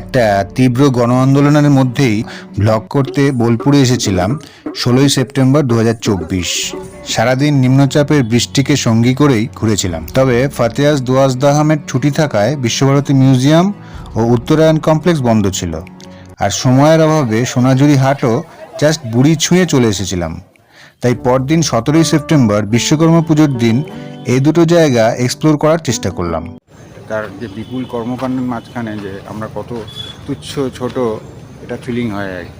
একটা তীব্র গণ আন্দোলনের মধ্যেই ব্লগ করতে বোলপুরে এসেছিলাম ষোলোই সেপ্টেম্বর দু হাজার চব্বিশ। সারাদিন নিম্নচাপের বৃষ্টিকে সঙ্গী করেই ঘুরেছিলাম। তবে ফাতেয়াজ দোয়াজদ আহমেদ ছুটি থাকায় বিশ্বভারতী মিউজিয়াম ও উত্তরায়ণ কমপ্লেক্স বন্ধ ছিল। আর সময়ের অভাবে সোনাঝুরি হাটও জাস্ট বুড়ি ছুঁয়ে চলে এসেছিলাম। তাই পরদিন সতেরোই সেপ্টেম্বর বিশ্বকর্মা পুজোর দিন এই দুটো জায়গা এক্সপ্লোর করার চেষ্টা করলাম। তার যে বিপুল কর্মকাণ্ডের মাঝখানে যে আমরা কত তুচ্ছ, ছোট, এটা ফিলিং হয় আর কি।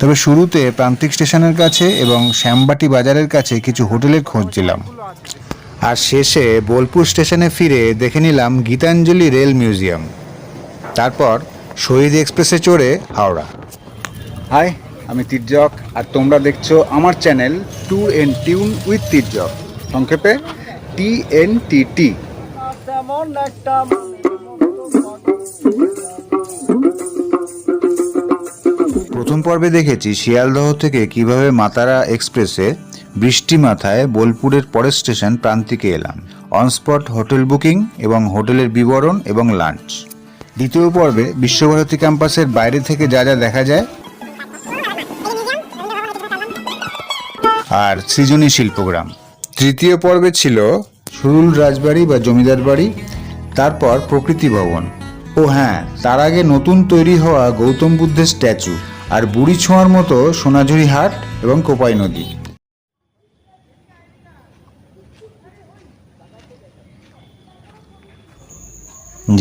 তবে শুরুতে প্রান্তিক স্টেশনের কাছে এবং শ্যামবাটি বাজারের কাছে কিছু হোটেলের খোঁজ দিলাম আর শেষে বোলপুর স্টেশনে ফিরে দেখে নিলাম গীতাঞ্জলি রেল মিউজিয়াম। তারপর শহীদ এক্সপ্রেসে চড়ে হাওড়া। হাই, আমি তির্যক, আর তোমরা দেখছ আমার channel tour and tune with Tirjak. সংক্ষেপে, টি এন টি টি। প্রথম পর্বে দেখেছি শিয়ালদহ থেকে কীভাবে মাতারা এক্সপ্রেসে বৃষ্টি মাথায় বোলপুরের পরের স্টেশন প্রান্তিকে এলাম। অনস্পট হোটেল বুকিং এবং হোটেলের বিবরণ এবং লাঞ্চ। দ্বিতীয় পর্বে বিশ্বভারতী ক্যাম্পাসের বাইরে থেকে যা যা দেখা যায়। আর সৃজনী শিল্পগ্রাম। তৃতীয় পর্বে ছিল সুরুল রাজবাড়ি বা জমিদার বাড়ি, তারপর প্রকৃতি ভবন। ও হ্যাঁ তার আগে নতুন তৈরি হওয়া গৌতম বুদ্ধের স্ট্যাচু। আর বুড়ি ছোঁয়ার মতো সোনাঝুরি হাট এবং কোপাই নদী।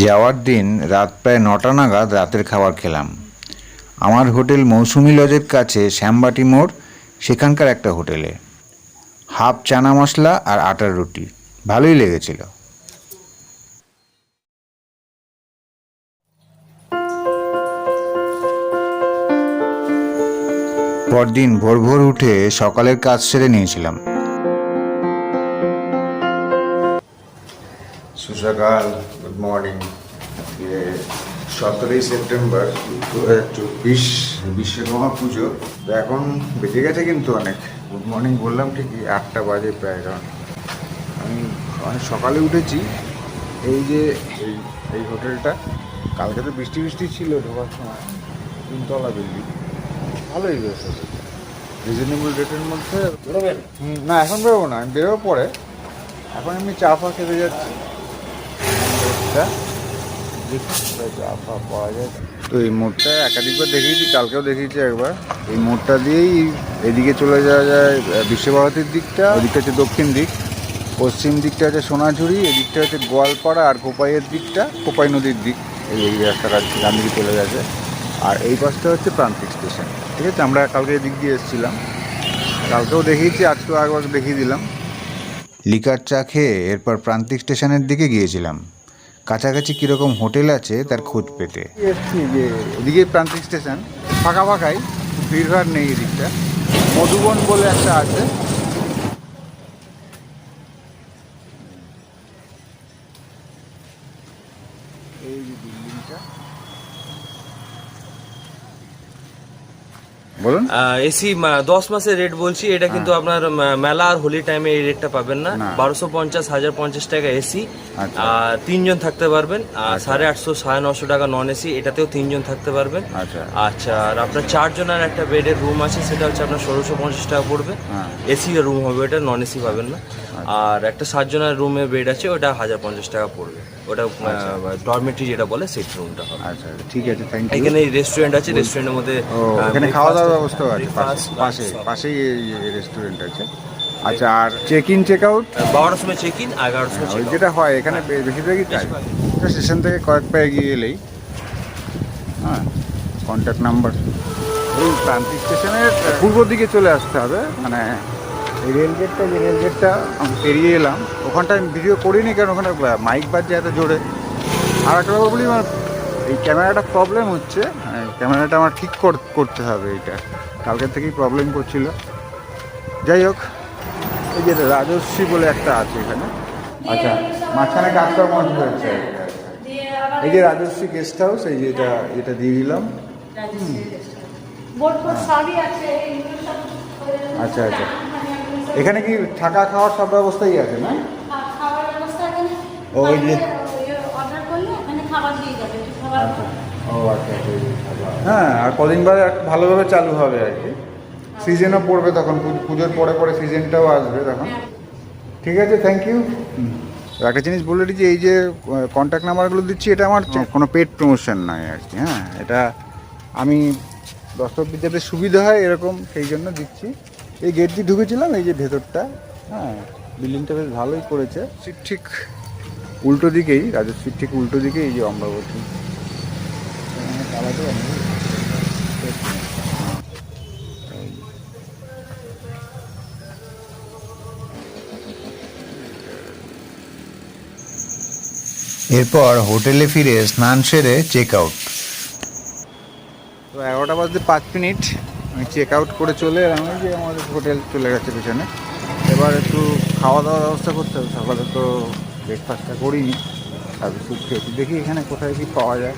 যাওয়ার দিন রাত প্রায় নটা নাগাদ রাতের খাবার খেলাম। আমার হোটেল মৌসুমি লজের কাছে শ্যামবাটি মোড়, সেখানকার একটা হোটেলে। হাফ চানা মশলা আর আটার রুটি, ভালোই লেগেছিল। পরদিন ভোর ভোর উঠে সকালের কাজ সেরে নিয়েছিলাম। সুসকাল গুড মর্নিং সতেরোই সেপ্টেম্বর দু হাজার চব্বিশ বিশ্বকর্মা পুজো। এখন বেজে গেছে কিন্তু অনেক। গুড মর্নিং বললাম ঠিকই, আটটা বাজে প্রায় কারণ আমি অনেক সকালে উঠেছি। এই যে, এই এই হোটেলটা, কালকে তো বৃষ্টি বৃষ্টি ছিল ঢোকার সময়, তিনতলা বিল্ডিং ভালোই বেশ রিজনেবল রেটের মধ্যে বেরোবেন? না এখন বেরোবো না আমি বেরোবো পরে। এখন এমনি চা ফা খেতে যাচ্ছি। চা ফা পাওয়া যায়। তো এই মোড়টা একাধিকবার দেখিয়েছি কালকেও দেখিয়েছি একবার। এই মোড়টা দিয়েই এদিকে চলে যাওয়া যায় বিশ্বভারতীর দিকটা ওদিকটা হচ্ছে দক্ষিণ দিক। পশ্চিম দিকটা হচ্ছে সোনাঝুরি এদিকটা হচ্ছে গোয়ালপাড়া আর কোপাইয়ের দিকটা কোপাই নদীর দিক। এই এই রাস্তাটা ডান দিকে চলে গেছে। আর এই পাশটা হচ্ছে প্রান্তিক স্টেশন ঠিক আছে? আমরা কালকে এদিক দিয়ে এসেছিলাম। কালকেও দেখিয়েছি আজকেও একবার দেখিয়ে দিলাম। লিকার চা খেয়ে এরপর প্রান্তিক স্টেশনের দিকে গিয়েছিলাম। কাছাকাছি কীরকম হোটেল আছে তার খোঁজ পেতে। এসছি যে এদিকে প্রান্তিক স্টেশন ফাঁকা ফাঁকাই ভিড় ভাড় নেই এদিকটা। মধুবন বলে একটা আছে এই যে বিল্ডিংটা বলুন। এসি দশ মাসের রেট বলছি এটা কিন্তু আপনার মেলা আর হোলি টাইমে এই রেটটা পাবেন না। বারোশো পঞ্চাশ হাজার পঞ্চাশ টাকা এসি আচ্ছা। আর তিনজন থাকতে পারবেন। আর সাড়ে আটশো সাড়ে নশো টাকা নন এসি এটাতেও তিনজন থাকতে পারবেন। আচ্ছা। আচ্ছা আর আপনার চারজনের একটা বেডের রুম আছে সেটা হচ্ছে আপনার ষোলোশো পঞ্চাশ টাকা পড়বে। হ্যাঁ। এসি রুম হবে ওটা নন এসি পাবেন না। আর একটা সাতজনের রুমে বেড আছে ওটা হাজার পঞ্চাশ টাকা পড়বে। ওটা ডরমেটরি যেটা বলে সেই রুমটা হবে। আচ্ছা ঠিক আছে থ্যাংক ইউ এখানে রেস্টুরেন্ট আছে রেস্টুরেন্টের মধ্যে এখানে খাওয়া দাওয়ার ব্যবস্থা আছে পাশে পাশেই রেস্টুরেন্ট আছে। আচ্ছা আর চেক ইন চেক আউট বারোটার সময় চেক ইন এগারোটার সময় ওই যেটা হয় এখানে বেশিরভাগই তাই। স্টেশন থেকে কয়েক পা এগিয়ে এলেই হ্যাঁ কন্ট্যাক্ট নাম্বার প্রান্তিক স্টেশনের পূর্ব দিকে চলে আসতে হবে মানে এই রেল গেটটা যে রেল গেটটা আমি পেরিয়ে এলাম ওখানটা আমি ভিডিও করিনি কারণ ওখানে মাইক বাজছে এত জোরে। আর একটা কথা বলি আমার এই ক্যামেরাটা প্রবলেম হচ্ছে ক্যামেরাটা আমার ঠিক কর- করতে হবে এটা। কালকের থেকেই প্রবলেম করছিল। যাই হোক এই যে রাজশ্রী বলে একটা আছে এখানে। আচ্ছা মাঝখানে মনে হয়েছে। এই যে রাজশ্রী গেস্ট হাউস এই যে এটা এটা দিয়ে দিলাম। আচ্ছা আচ্ছা। এখানে কি থাকা খাওয়ার সব ব্যবস্থাই আছে না? খাওয়ার ব্যবস্থা এখানে ও, ওই যে- অর্ডার করলে এখানে খাবার দিয়ে যাবে খাবার আচ্ছা। ও আচ্ছা আচ্ছা। হ্যাঁ আর কদিন বাদে আর ভালোভাবে চালু হবে আর কি। সিজনও পড়বে তখন পুজোর পরে পরে সিজনটাও আসবে তখন। ঠিক আছে থ্যাংক ইউ একটা জিনিস বলে দিচ্ছি এই যে কন্ট্যাক্ট নাম্বারগুলো দিচ্ছি এটা আমার কোনো পেড প্রমোশন নয় আর কি হ্যাঁ। এটা আমি দর্শকদের যাতে সুবিধা হয় এরকম সেই জন্য দিচ্ছি। এই গেট দিয়ে ঢুকেছিলাম এই যে ভেতরটা হ্যাঁ বিল্ডিংটা বেশ ভালোই করেছে। ঠিক ঠিক। উল্টো দিকেই রাজস্বীর ঠিক উল্টো দিকেই এই যে অমরাবতী। এরপর হোটেলে ফিরে স্নান সেরে চেক আউট তো এগারোটা বাজতে পাঁচ মিনিট। আমি চেক আউট করে চলে এলাম যে আমাদের হোটেল চলে গেছে পেছনে। এবার একটু খাওয়া দাওয়ার ব্যবস্থা করতে হবে, সকালে তো ব্রেকফাস্টটা করিনি। আর স্যুপ খেয়েছি দেখি এখানে কোথায় কি পাওয়া যায়।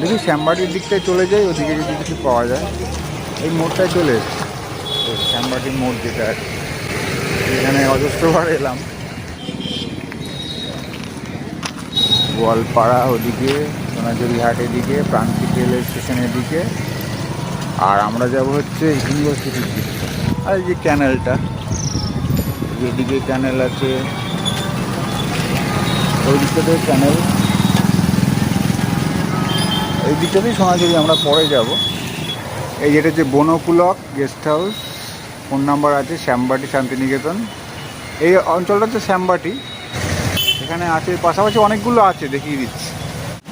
দেখি শ্যামবাটির দিকটায় চলে যাই, ওদিকে যদি কিছু পাওয়া যায়। এই মোড়টায় চলে এসেছি। শ্যামবাটির মোড় যেটা আর। এখানে অজস্রবার এলাম। গোয়ালপাড়া ওদিকে, সোনাঝুরি হাট এদিকে প্রান্তিক রেল স্টেশনের দিকে। আর আমরা যাব হচ্ছে ইউনিভার্সিটির আর এই যে ক্যানেলটা এদিকে ক্যানেল আছে, ওই দিকটাতে ক্যানেল। এই দিকটাতেই সোনাঝুরি, আমরা পরে যাব। এই যেটা হচ্ছে Bonkulok guest house, phone number আছে, শ্যামবাটি শান্তিনিকেতন। এই অঞ্চলটা হচ্ছে শ্যামবাটি। এখানে আছে, পাশাপাশি অনেকগুলো আছে, দেখিয়ে দিচ্ছি।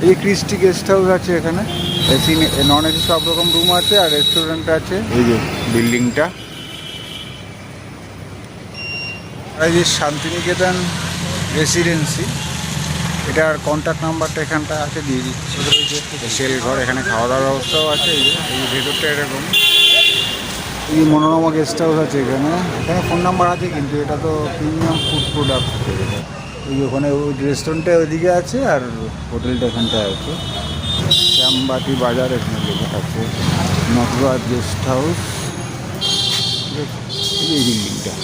এই ক্রিস্টি গেস্ট হাউস আছে এখানে। এসি নন এসি সব রকম রুম আছে আর রেস্টুরেন্ট আছে। এই যে বিল্ডিংটা। এই যে শান্তিনিকেতন রেসিডেন্সি এটার কন্ট্যাক্ট নাম্বারটা এখানটা আছে দিয়ে দিচ্ছি। সেল ঘর এখানে খাওয়া দাওয়ার ব্যবস্থাও আছে এই যে ভেতরটা এরকম। এই মনোরমা গেস্ট হাউস আছে এখানে। এখানে ফোন নাম্বার আছে কিন্তু এটা তো প্রিমিয়াম ফুড প্রোডাক্ট ওই ওখানে ওই রেস্টুরেন্টটা ওইদিকে আছে আর হোটেলটা এখানটায় আছে। শ্যামবাটি বাজার এখানে লেখা আছে নটরাজ গেস্ট হাউস। এই বিল্ডিংটা।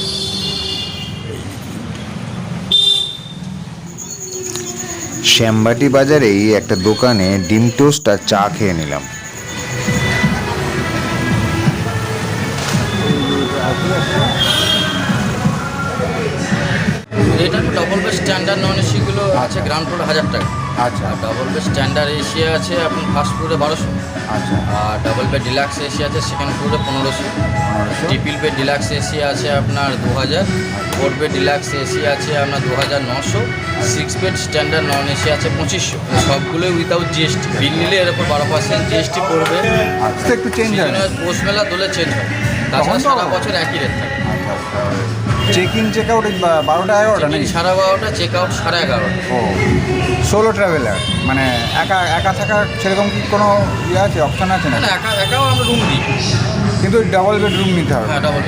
শ্যামবাটি বাজারেই একটা দোকানে ডিম টোস্ট আর চা খেয়ে নিলাম। এটা ডবল বেড স্ট্যান্ডার্ড নন এসিগুলো আছে গ্রাউন্ড ফ্লোর হাজার টাকা। আচ্ছা। আর ডবল বেড স্ট্যান্ডার্ড এসি আছে আপনার ফার্স্ট ফ্লোরে বারোশো। আচ্ছা। আর ডাবল বেড ডিলাক্স এসি আছে সেকেন্ড ফ্লোরে পনেরোশো। ট্রিপল বেড ডিলাক্স এসি আছে আপনার দু হাজার ফোর বেড ডিলাক্স এসি আছে আপনার দু হাজার নশো। Six bed standard non AC আছে পঁচিশশো। সবগুলোই উইদাউট জিএসটি বিল নিলে এর উপর বারো পার্সেন্ট জিএসটি পড়বে। আচ্ছা। একটু চেঞ্জ হয়। পৌষ মেলা দোলে চেঞ্জ হয়। তাছাড়া সারা বছর একই রেট থাকে। চেক ইন চেক আউট বারোটা এগারোটা সাড়ে বারোটা চেক আউট সাড়ে এগারোটা। ও। সোলো ট্রাভেলার মানে একা একা থাকার সেরকম কি কোনো ইয়ে আছে অপশান আছে না একা একাও আমরা রুম দিই কিন্তু ডাবল বেডরুম নিতে হবে। হ্যাঁ ডাবল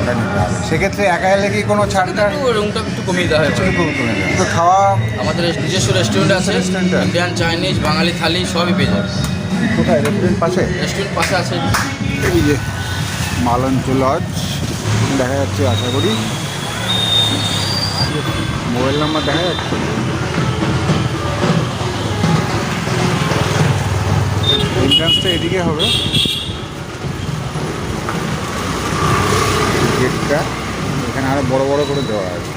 ওটা নিতে হবে। সেক্ষেত্রে একা এলে কি কোনো ছাড় টাড় রুমটা একটু কমিয়ে দেওয়া হয়েছে একটু কমে যাবে? তো খাওয়া? আমাদের নিজস্ব রেস্টুরেন্ট আছে। আছে? ইন্ডিয়ান চাইনিজ বাঙালি থালি সবই পেয়ে যাবে। কোথায়? রেস্টুরেন্ট পাশে? রেস্টুরেন্ট পাশে আছে। এই যে মালঞ্চ লজ দেখা যাচ্ছে আশা করি। মোবাইল নাম্বার দেখা যাচ্ছে। এন্ট্রান্সটা এদিকে হবে। গেটটা, এখানে আরও বড় বড় করে দেওয়া আছে।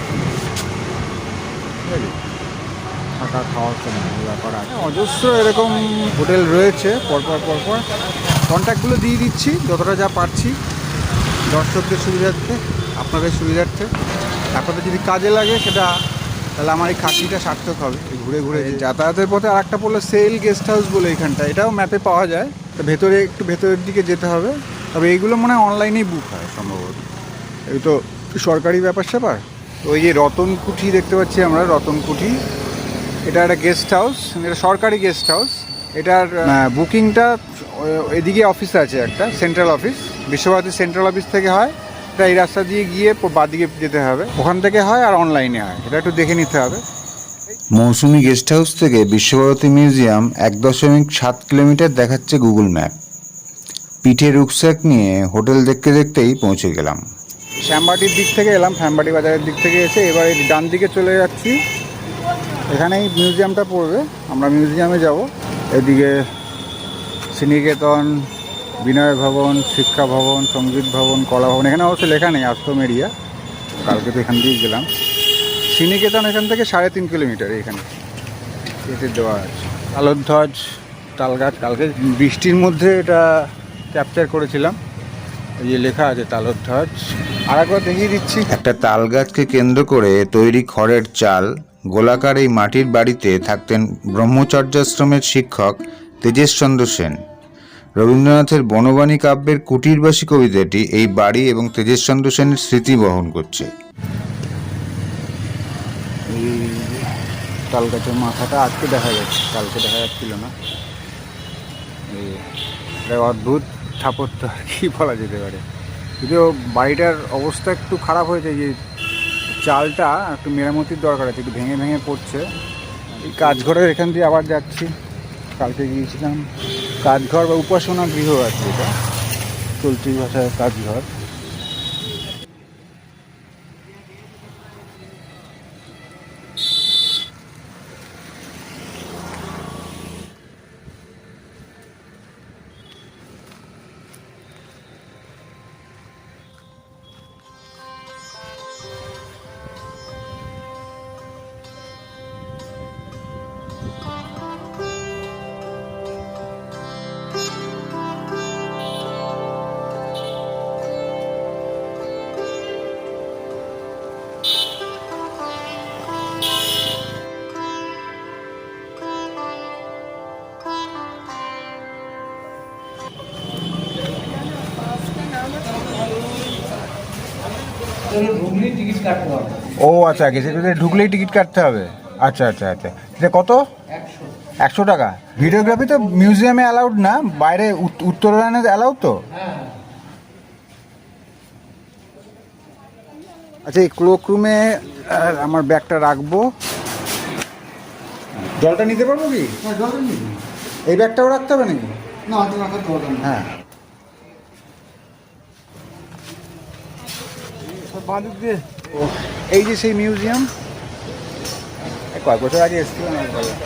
ঠিক আছে? থাকা খাওয়ার ব্যাপার আছে। অজস্র এরকম হোটেল রয়েছে। পরপর পরপর কন্ট্যাক্টগুলো দিয়ে দিচ্ছি, যতটা যা পারছি। দর্শকদের সুবিধার্থে, আপনাদের সুবিধার্থে। আপনাদের যদি কাজে লাগে, সেটা তাহলে আমার এই খাটনিটা সার্থক হবে ঘুরে ঘুরে যাতায়াতের পথে আর একটা পড়ল সেল গেস্ট হাউস বলে এখানটা এটাও ম্যাপে পাওয়া যায়, তো ভেতরে একটু ভেতরের দিকে যেতে হবে, তবে এইগুলো মনে হয় অনলাইনেই বুক হয় সম্ভবত। এই তো সরকারি ব্যাপার স্যাপার, তো ওই যে রতন কুঠি দেখতে পাচ্ছি আমরা রতন কুঠি এটা একটা গেস্ট হাউস এটা সরকারি গেস্ট হাউস এটার বুকিংটা এদিকে অফিস আছে একটা central office Visva Bharati central office থেকে হয় এটা এই রাস্তা দিয়ে গিয়ে বাঁদিকে যেতে হবে। ওখান থেকে হয় আর অনলাইনে হয়। এটা একটু দেখে নিতে হবে। মৌসুমি গেস্ট হাউস থেকে বিশ্বভারতী মিউজিয়াম এক দশমিক সাত কিলোমিটার দেখাচ্ছে গুগল ম্যাপ পিঠে রুকস্যাক নিয়ে হোটেল দেখতে দেখতেই পৌঁছে গেলাম। শ্যামবাটির দিক থেকে এলাম শ্যামবাটি বাজারের দিক থেকে এসে এবার ডান দিকে চলে যাচ্ছি। এখানেই মিউজিয়ামটা পড়বে। আমরা মিউজিয়ামে যাব। এদিকে শ্রীনিকেতন বিনয় ভবন, শিক্ষা ভবন সংগীত ভবন, কলা ভবন, এখানে অবশ্য লেখা নেই আশ্রম এরিয়া। কালকে তো এখান দিয়ে গেলাম। শ্রীনিকেতন এখান থেকে সাড়ে তিন কিলোমিটার এখানে। কেটে দেওয়া আছে। তালধ্বজ তালগাছ, কালকে বৃষ্টির মধ্যে এটা ক্যাপচার করেছিলাম। যে লেখা আছে তালধ্বজ। আর একবার দেখিয়ে দিচ্ছি। একটা তাল গাছকে কেন্দ্র করে তৈরি খড়ের চাল গোলাকার এই মাটির বাড়িতে থাকতেন ব্রহ্মচর্যাশ্রমের শিক্ষক তেজেশচন্দ্র সেন। রবীন্দ্রনাথের বনবাণী কাব্যের কুটিরবাসী কবিতাটি এই বাড়ি এবং তেজেশচন্দ্র সেনের স্মৃতি বহন করছে। তাল গাছের মাথাটা আজকে দেখা যাচ্ছে, কালকে দেখা যাচ্ছিল না। অদ্ভুত স্থাপত্য আর কি বলা যেতে পারে। যদিও বাড়িটার অবস্থা একটু খারাপ হয়েছে, যে চালটা একটু মেরামতির দরকার আছে, একটু ভেঙে ভেঙে পড়ছে। এই কাজ ঘরের এখান দিয়ে আবার যাচ্ছি, কালকে গিয়েছিলাম। কাজঘর বা উপাসনা গৃহ আছে এটা। চলতি ভাষায় কাজঘর ও আচ্ছা গেছে ঢুকলেই টিকিট কাটতে হবে। আচ্ছা আচ্ছা আচ্ছা। এটা কত? একশো। টাকা। ভিডিওগ্রাফি তো মিউজিয়ামে অ্যালাউড না? বাইরে উত- উত্তরায়ণে অ্যালাউড তো? আচ্ছা এই ক্লোক রুমে আমার ব্যাগটা রাখব। জলটা নিতে পারব কি? এই ব্যাগটাও রাখতে হবে নাকি? হ্যাঁ। ও, এই যে সেই মিউজিয়াম। কয়েক বছর আগে এসেছিলাম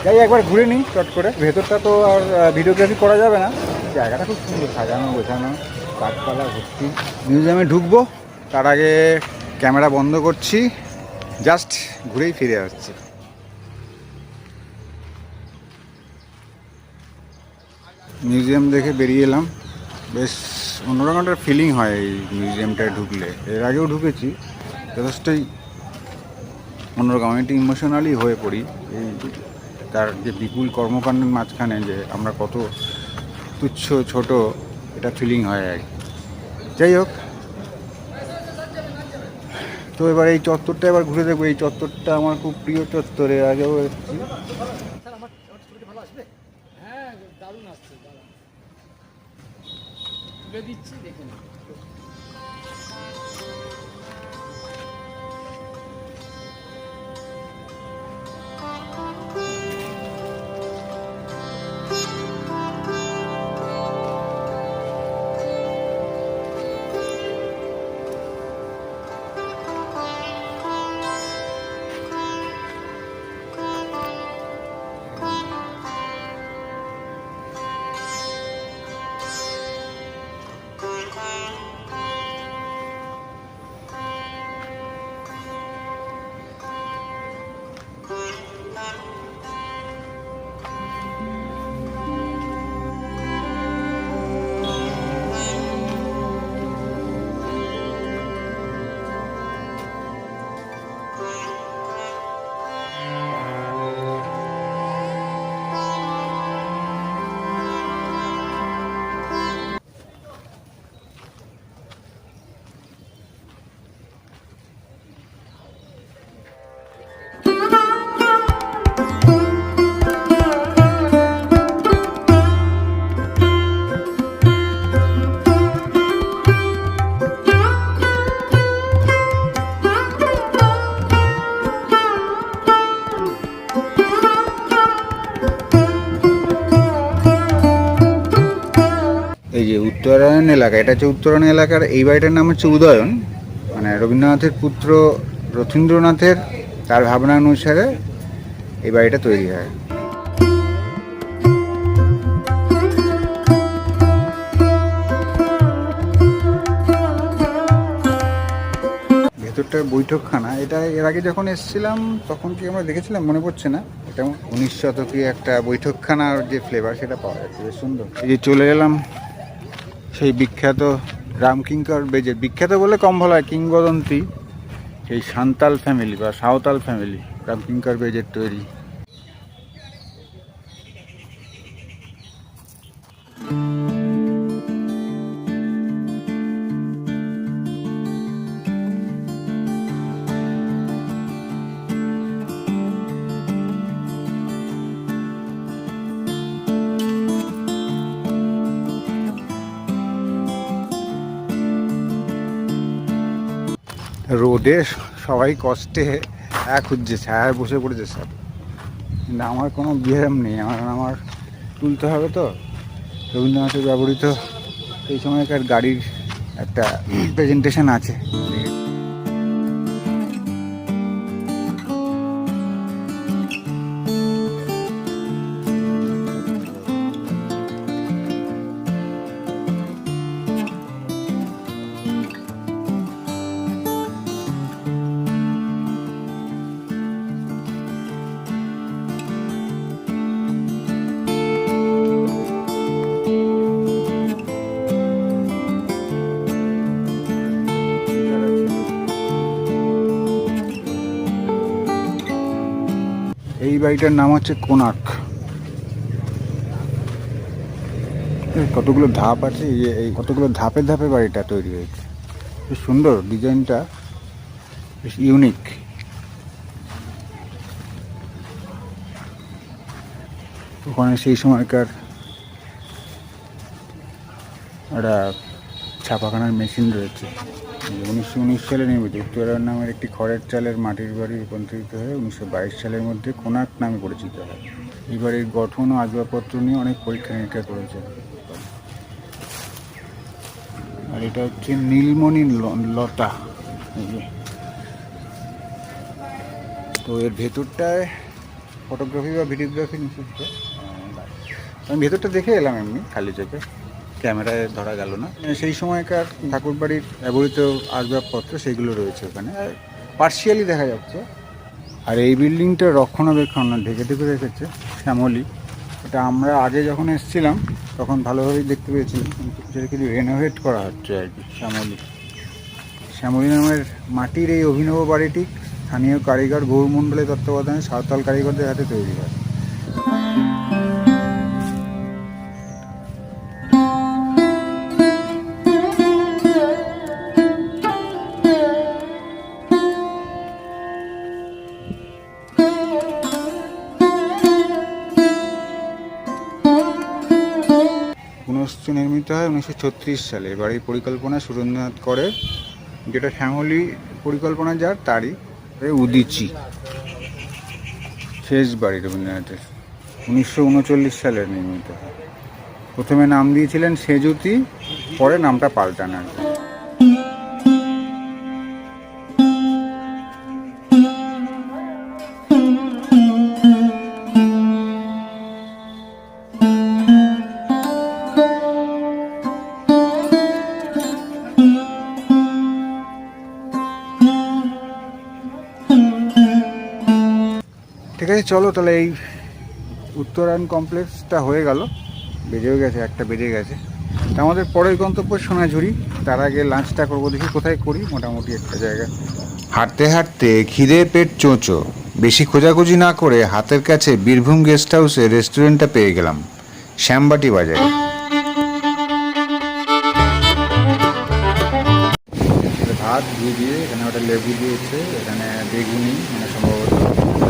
যাই একবার ঘুরে নিই চট করে। ভেতরটা তো আর ভিডিওগ্রাফি করা যাবে না। জায়গাটা খুব সুন্দর সাজানো গোছানো গাছপালা ভর্তি। মিউজিয়ামে ঢুকবো তার আগে ক্যামেরা বন্ধ করছি। জাস্ট ঘুরেই ফিরে আসছি। মিউজিয়াম দেখে বেরিয়ে এলাম। বেশ অন্যরকম একটা ফিলিং হয় এই মিউজিয়ামটায় ঢুকলে। এর আগেও ঢুকেছি, যথেষ্টই অন্যরকম। আমি একটু ইমোশনালি হয়ে পড়ি। এই তার যে বিপুল কর্মকাণ্ডের মাঝখানে যে আমরা কত তুচ্ছ, ছোট, এটা ফিলিং হয় আর। যাই হোক। তো এবার এই চত্বরটা এবার ঘুরে দেখব। এই চত্বরটা আমার খুব প্রিয় চত্বর। এর আগেও এসেছি। погодите. এলাকা, এটা হচ্ছে উত্তরণ এলাকার, এই বাড়িটার নাম হচ্ছে উদয়ন। মানে রবীন্দ্রনাথের পুত্র রথীন্দ্রনাথের তার ভাবনা অনুসারে এই বাড়িটা তৈরি হয়। ভেতরটা বৈঠকখানা, এটা এর আগে যখন এসেছিলাম, তখন কি আমরা দেখেছিলাম? মনে পড়ছে না? এটা উনিশ শতকে একটা বৈঠকখানার যে ফ্লেভার সেটা পাওয়া যাচ্ছে, বেশ সুন্দর। এই যে চলে এলাম সেই বিখ্যাত রামকিঙ্কর বেজের বিখ্যাত বলে কম ভালো হয়, কিংবদন্তি সেই সান্তাল ফ্যামিলি বা সাঁওতাল ফ্যামিলি রামকিঙ্কর বেজের তৈরি। রোদে সবাই কষ্টে এক হচ্ছে ছায়ায় বসে পড়েছে সব কিন্তু আমার কোনো বিহারাম নেই, আমার আমার তুলতে হবে তো। রবীন্দ্রনাথের ব্যবহৃত এই সময়কার গাড়ির একটা প্রেজেন্টেশন আছে। এই বাড়িটার নাম হচ্ছে কোনার্ক এই কতগুলো ধাপ আছে, এই কতগুলো ধাপে ধাপে বাড়িটা তৈরি হয়েছে। বেশ সুন্দর ডিজাইনটা, বেশ ইউনিক। ওখানে সেই সময়কার একটা ছাপাখানার মেশিন রয়েছে। উনিশশো উনিশ সালে নির্মিত উত্তরায়ণ নামের একটি খড়ের চালের মাটির বাড়ি রূপান্তরিত হয়ে। উনিশশো বাইশ সালের মধ্যে কোনার্ক নামে পরিচিত হয়। এই বাড়ির গঠন ও আসবাবপত্র নিয়ে অনেক পরীক্ষা নিরীক্ষা করেছে আর এটা হচ্ছে নীলমণি লতা। তো এর ভেতরটায় ফটোগ্রাফি বা ভিডিওগ্রাফি নিষিদ্ধ? আমি ভেতরটা দেখে এলাম এমনি, খালি চোখে। ক্যামেরায় ধরা গেল না। সেই সময়কার ঠাকুরবাড়ির ব্যবহৃত আসবাবপত্র সেগুলো রয়েছে ওখানে। পার্শিয়ালি দেখা যাচ্ছে। আর এই বিল্ডিংটা রক্ষণাবেক্ষণ না ঢেকে ঢেকে রেখেছে শ্যামলি। এটা আমরা আগে যখন এসেছিলাম, তখন ভালোভাবেই দেখতে পেয়েছিলাম, কিন্তু সেটা কিন্তু রেনোভেট করা হচ্ছে আর কি শ্যামলি। শ্যামলী নামের মাটির এই অভিনব বাড়িটি স্থানীয় কারিগর গৌরমণ্ডলের তত্ত্বাবধানে সাঁওতাল কারিগরদের হাতে তৈরি হয়। নির্মিত হয় উনিশশো ছত্রিশ সালে। এই পরিকল্পনা সুরেন্দ্রনাথ করে, যেটা শ্যামলি পরিকল্পনা যার, তারই উদিচি। শেষ বাড়ি রবীন্দ্রনাথের। উনিশশো উনচল্লিশ সালে নির্মিত হয়। প্রথমে নাম দিয়েছিলেন সেজুতি, পরে নামটা পাল্টান। আর কি। চলো তাহলে এই উত্তরায়ণ কমপ্লেক্সটা হয়ে গেল। বেজেও গেছে একটা বেজে গেছে। তা আমাদের পরের গন্তব্য সোনাঝুরি। তার আগে লাঞ্চটা করব দেখি কোথায় করি মোটামুটি একটা জায়গা। হাঁটতে হাঁটতে খিদে পেট চোঁচো। বেশি খোঁজাখুঁজি না করে হাতের কাছে বীরভূম গেস্ট হাউসে রেস্টুরেন্টটা পেয়ে গেলাম। শ্যামবাটি বাজারে। ভাত দিয়ে দিয়ে এখানে ওটা লেবু দিয়েছে এখানে বেগুনি মানে সম্ভবত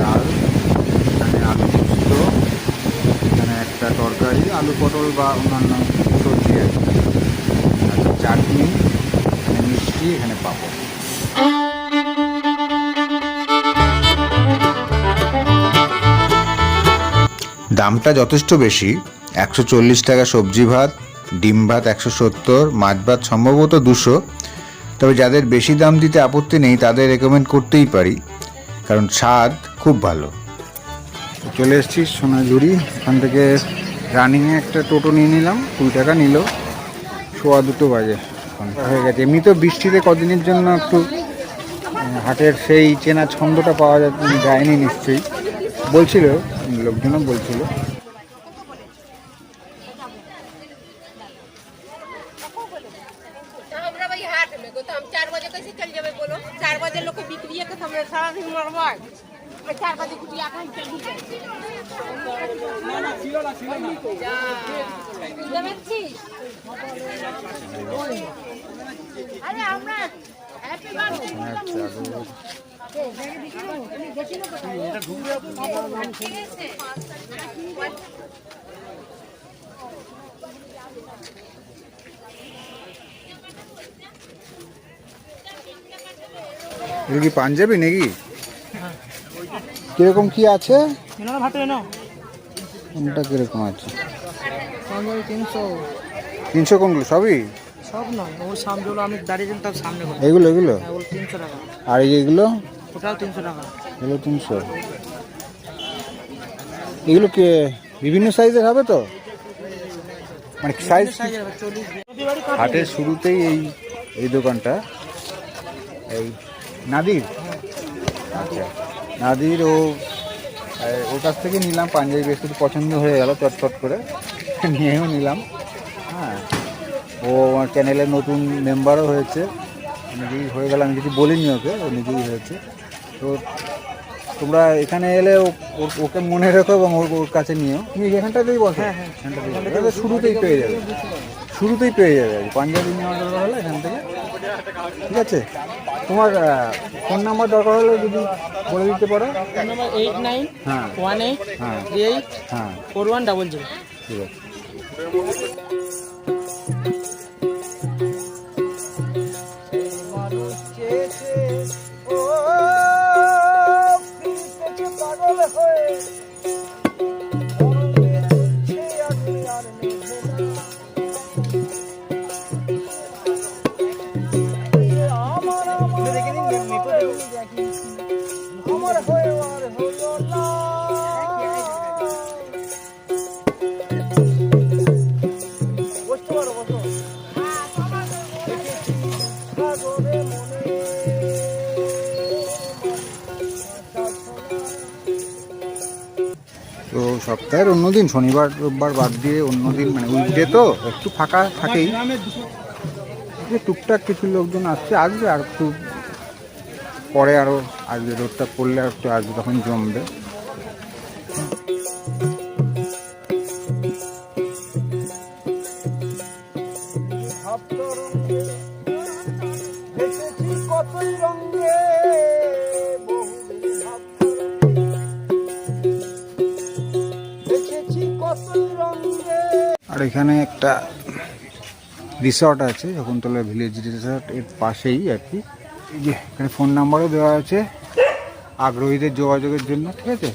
ডাল এখানে আলু পোস্ত এখানে একটা তরকারি আলু পটল বা অন্যান্য সবজি আচ্ছা চাটনি মিষ্টি এখানে পাঁপড়। দামটা যথেষ্ট বেশি একশো চল্লিশ টাকা সবজি ভাত ডিম ভাত একশো সত্তর মাছ ভাত সম্ভবত দুশো। তবে যাদের বেশি দাম দিতে আপত্তি নেই তাদের রেকমেন্ড করতেই পারি কারণ স্বাদ খুব ভালো। চলে এসেছি সোনাঝুরি এখান থেকে রানিংয়ে একটা টোটো নিয়ে নিলাম, কুড়ি টাকা নিল। সোয়া দুটো বাজে হয়ে গেছে। এমনি তো বৃষ্টিতে কদিনের জন্য একটু হাটের সেই চেনা ছন্দটা পাওয়া যায়নি নিশ্চয়ই। বলছিল, লোকজনও বলছিল। আরে আমরা হ্যাপি বার্থডে এটা কি পাঞ্জাবি নাকি? কীরকম কি আছে? কোনটা কীরকম আছে? তিনশো। তিনশো কোনগুলো? সবই? সব নয় ওর সামনে আমি দাঁড়িয়েছিলাম তার সামনে এগুলো এগুলো? তিনশো টাকা। আর এই এগুলো? ওটাও তিনশো টাকা। এগুলো তিনশো। এগুলো কি বিভিন্ন সাইজের হবে তো? মানে সাইজ হাটের শুরুতেই এই এই দোকানটা। এই নাদির? আচ্ছা। নাদির ও আহ, ওর কাছ থেকে নিলাম পাঞ্জাবি বেশ কিছু পছন্দ হয়ে গেল চটচট করে। নিয়েও নিলাম। হ্যাঁ ও আমার চ্যানেলের নতুন মেম্বারও হয়েছে। নিজেই হয়ে গেল আমি কিছু বলিনি ওকে ও নিজেই হয়েছে। তো তোমরা এখানে এলে ওকে মনে রেখো এবং ওর ওর কাছে নিও। তুমি এখানটাতেই বসো। এখানটাতেই বসো। এটা তো শুরুতেই পেয়ে যাবে। শুরুতেই পেয়ে যাবে। পাঞ্জাবি নেওয়ার দরকার হলে এখান থেকে ঠিক আছে? তোমার ফোন নাম্বার দরকার হলে যদি বলে দিতে পারো। নাম্বার এইট নাইন হ্যাঁ। ওয়ান এইট হ্যাঁ। থ্রি এইট হ্যাঁ। ফোর ওয়ান ডাবল জিরো ঠিক আছে। অন্যদিন শনিবার, রোববার বাদ দিয়ে অন্যদিন মানে উইকডে তো, একটু ফাঁকা থাকেই। যে টুকটাক কিছু লোকজন আসছে, আসবে আর একটু পরে আরও আসবে, রোদটা পড়লে আর একটু আসবে, তখন জমবে। আর এখানে একটা রিসর্ট আছে শকুন্তলা ভিলেজ রিসর্ট, এর পাশেই আর কি। যে, এখানে ফোন নাম্বারও দেওয়া আছে, আগ্রহীদের যোগাযোগের জন্য, ঠিক আছে?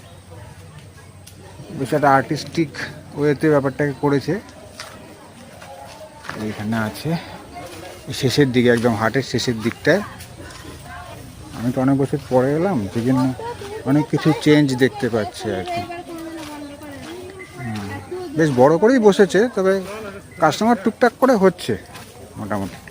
বেশ একটা আর্টিস্টিক ওয়েতে ব্যাপারটাকে করেছে। এখানে আছে শেষের দিকে, একদম হাটের শেষের দিকটায়। আমি তো অনেক বছর পরে এলাম সেই জন্য অনেক কিছু চেঞ্জ দেখতে পাচ্ছি আর কি। বেশ বড় করেই বসেছে তবে কাস্টমার টুকটাক করে হচ্ছে মোটামুটি।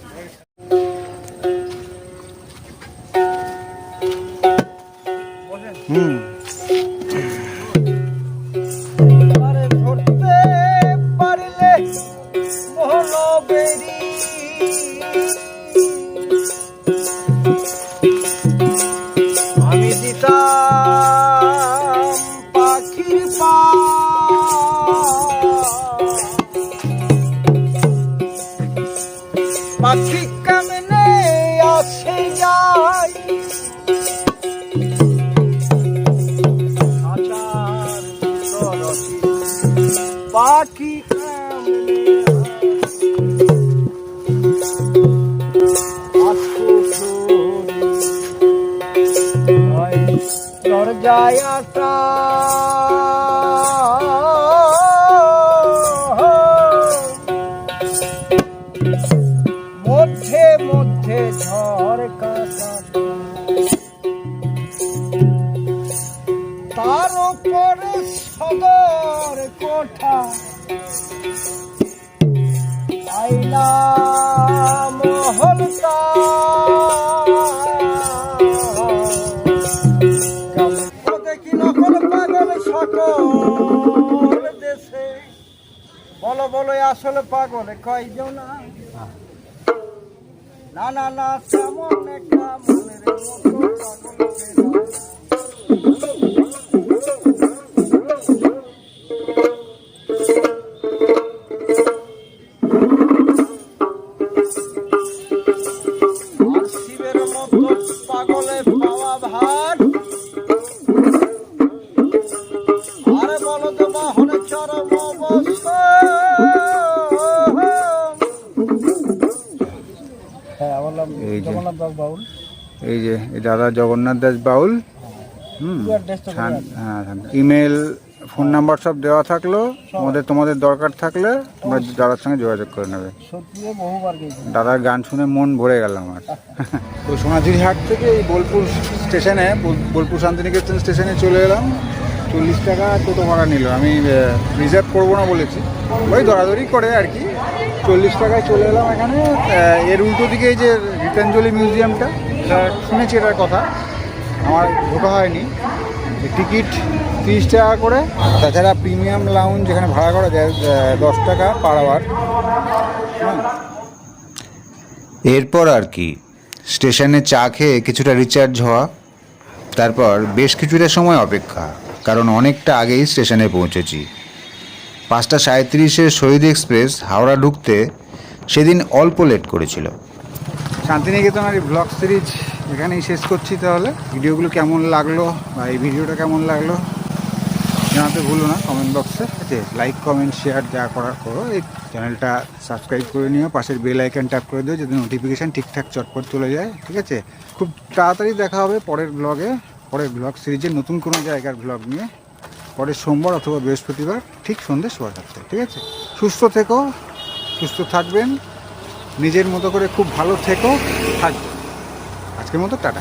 বলো বলো আসলে পাগল কয়জন? না না না তেমন একটা মনের মতো পাগল এই যে দাদা জগন্নাথ দাস বাউল হুম হ্যাঁ ইমেল ফোন নাম্বার সব দেওয়া থাকল তোমাদের তোমাদের দরকার থাকলে তোমরা দাদার সঙ্গে যোগাযোগ করে নেবে। দাদার গান শুনে মন ভরে গেল আমার। তো সোনাঝুরি হাট থেকে এই বোলপুর স্টেশনে বোল- বোলপুর শান্তিনিকেতন স্টেশনে চলে এলাম। চল্লিশ টাকা টোটো ভাড়া নিল। আমি রিজার্ভ করব না বলেছি। ওই দরাদরি করে আর কি। চল্লিশ টাকায় চলে এলাম এখানে। এর উল্টো দিকে এই যে গীতাঞ্জলি মিউজিয়ামটা এটা শুনেছি এটার কথা। আমার ঢোকা হয়নি। টিকিট তিরিশ টাকা করে, তাছাড়া প্রিমিয়াম লাউঞ্জ যেখানে ভাড়া করা যায় দশ টাকা পার আওয়ার এরপর আর কি, স্টেশনে চা খেয়ে কিছুটা রিচার্জ হওয়া, তারপর বেশ কিছুটা সময় অপেক্ষা, কারণ অনেকটা আগেই স্টেশনে পৌঁছেছি। পাঁচটা সাঁত্রিশে শহীদ এক্সপ্রেস হাওড়া ঢুকতে সেদিন অল্প লেট করেছিল। শান্তিনিকেতন আর এই ব্লগ সিরিজ এখানেই শেষ করছি তাহলে। ভিডিওগুলো কেমন লাগল বা এই ভিডিওটা কেমন লাগল জানাতে ভুলো না কমেন্ট বক্সে ঠিক আছে লাইক কমেন্ট শেয়ার যা করার করো, এই চ্যানেলটা সাবস্ক্রাইব করে নিও, পাশের বেল আইকন ট্যাপ করে দিও, যাতে নোটিফিকেশান ঠিকঠাক চটপট চলে যায়, ঠিক আছে? খুব তাড়াতাড়ি দেখা হবে পরের ব্লগে পরের ব্লগ সিরিজের নতুন কোনো জায়গার ব্লগ নিয়ে। পরের সোমবার অথবা বৃহস্পতিবার, ঠিক সন্ধ্যে সোয়া সাতটায়, ঠিক আছে? সুস্থ থেকো, সুস্থ থাকবেন। নিজের মতো করে খুব ভালো থেকো থাকবে। আজকের মতো টাটা।